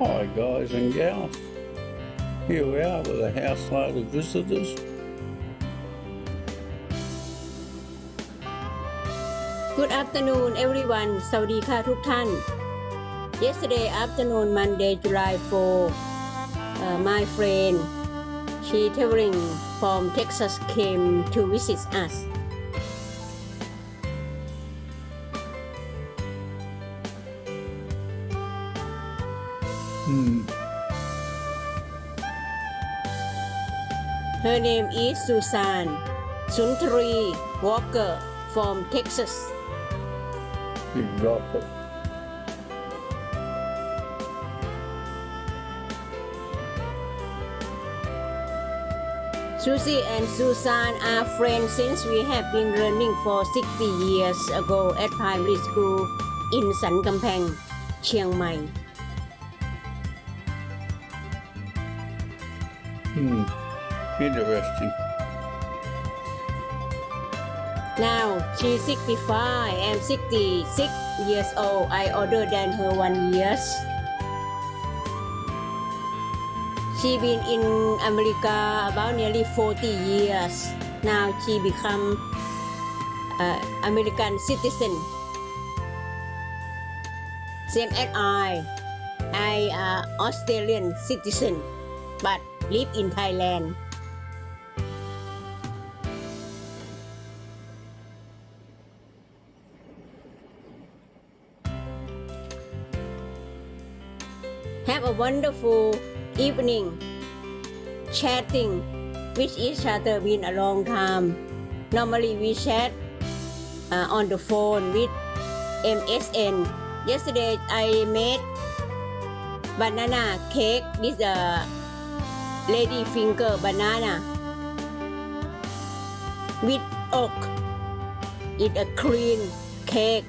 Hi, guys and gals. Here we are with a house load of visitors. Good afternoon everyone สวัสดีค่ะทุกท่าน Yesterday afternoon Monday July 4 uh, my friend she traveling from Texas came to visit us Hmm. Her name is Susan Suntari Walker from Texas. Exactly. Susie and Susan are friends since we have been learning for 60 years ago at primary school in San Kampang, Chiang Mai. Hmm. Interesting. Now she's 65 and 66 years old. I older than her one years. She been in America about nearly 40 years. Now she become uh, American citizen. Same as I. I are Australian citizen, but live in Thailand. Have a wonderful evening chatting with each other been a long time. Normally we chat uh, on the phone with MSN. Yesterday I made banana cake. This uh, lady finger banana with oak. It a clean cake.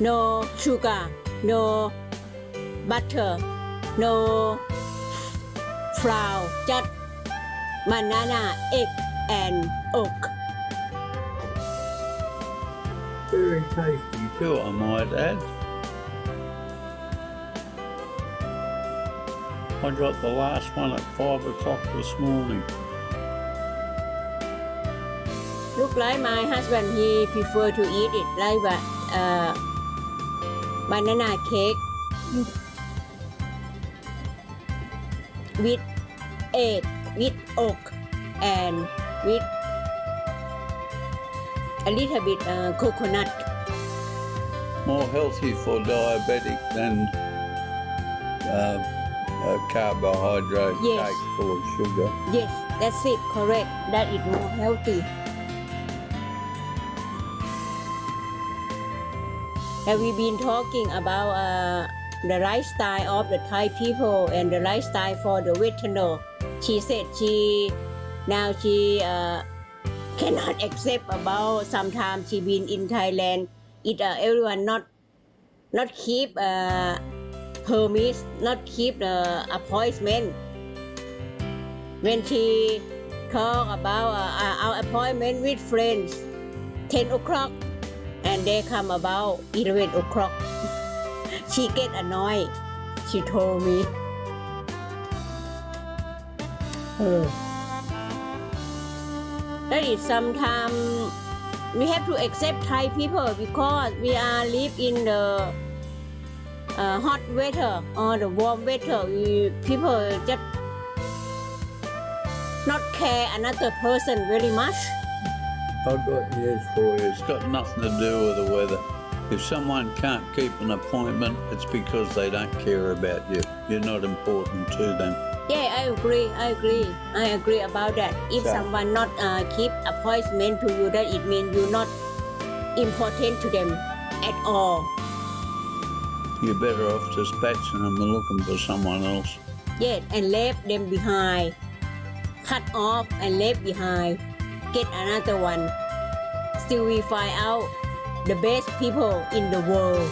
No sugar. No butter, no flour, just banana, egg, and oak. Very tasty too, I might add. I dropped the last one at five o'clock this morning. Look like my husband, he prefer to eat it like a uh, banana cake with egg, with oak, and with a little bit uh, coconut. More healthy for diabetic than uh, a carbohydrate Yes. full of sugar. Yes, that's it, correct. That is more healthy. Have we been talking about uh, the lifestyle of the Thai people and the lifestyle for the Westerner? She said she now she uh, cannot accept about sometimes she been in Thailand. It uh, everyone not not keep uh, permits, not keep the appointment. When she talk about uh, our appointment with friends 10 o'clock and they come about 11 o'clock. She get annoyed. She told me. That is sometime we have to accept Thai people because we are live in the uh, hot weather or the warm weather we people just not care another person very much. I've got news for you. It's got nothing to do with the weather. If someone can't keep an appointment, it's because they don't care about you. You're not important to them. Yeah, I agree. I agree. I agree about that. If So- someone not uh, keep appointment to you, that it means you're not important to them at all. You're better off dispatching them and looking for someone else. Yes, and left them behind. Cut off and left behind. Get another one. Still we find out the best people in the world.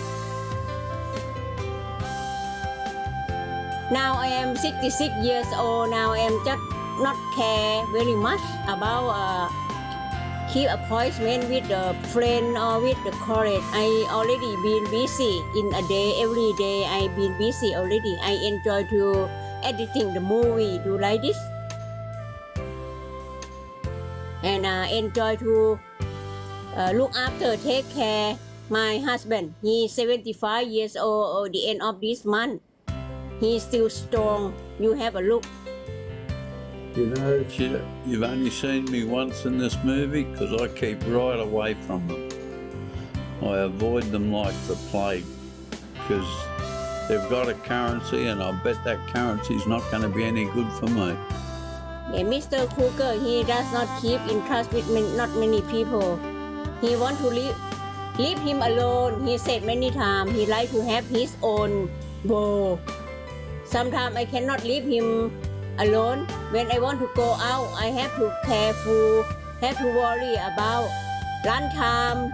Now I am 66 years old. Now I am just not care very much about uh, keep appointment with the friend or with the college. I already been busy in a day. Every day I been busy already. I enjoy to editing the movie. Do like this? And uh, enjoy to uh, look after, take care my husband. He's 75 years old. At the end of this month, he's still strong. You have a look. You know, you, you've only seen me once in this movie because I keep right away from them. I avoid them like the plague because they've got a currency and I bet that currency's not going to be any good for me. Yeah, Mr. Kruger, he does not keep in trust with man, not many people. He want to leave, leave him alone. He said many times he like to have his own world. Sometimes I cannot leave him alone. When I want to go out, I have to careful, have to worry about lunch time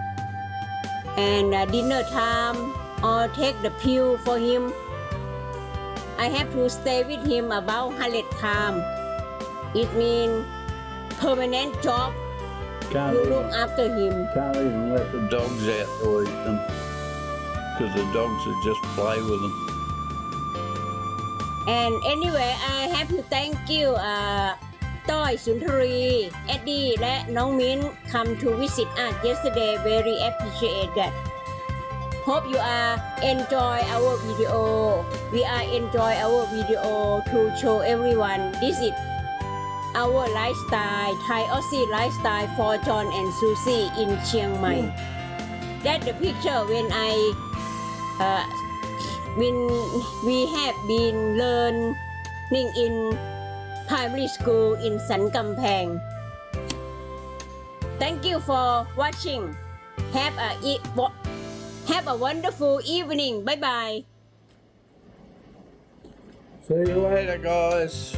and uh, dinner time or take the pill for him. I have to stay with him about 100 times. It means permanent job Can't to even, look after him. can't even let the dogs out to eat them because the dogs would just play with them. And anyway I have to thank you uh,ต้อยสุนทรี เอ็ดดี้ และน้องมิ้น come to visit us yesterday very appreciate that hope you are enjoy our video we are enjoy our video to show everyone this is our lifestyle Thai Aussie lifestyle for John and Susie in Chiang Mai that the picture when I uh, when we have been learning in primary school in San Kampang. Thank you for watching. Have a have a wonderful evening. Bye bye. See you later, guys.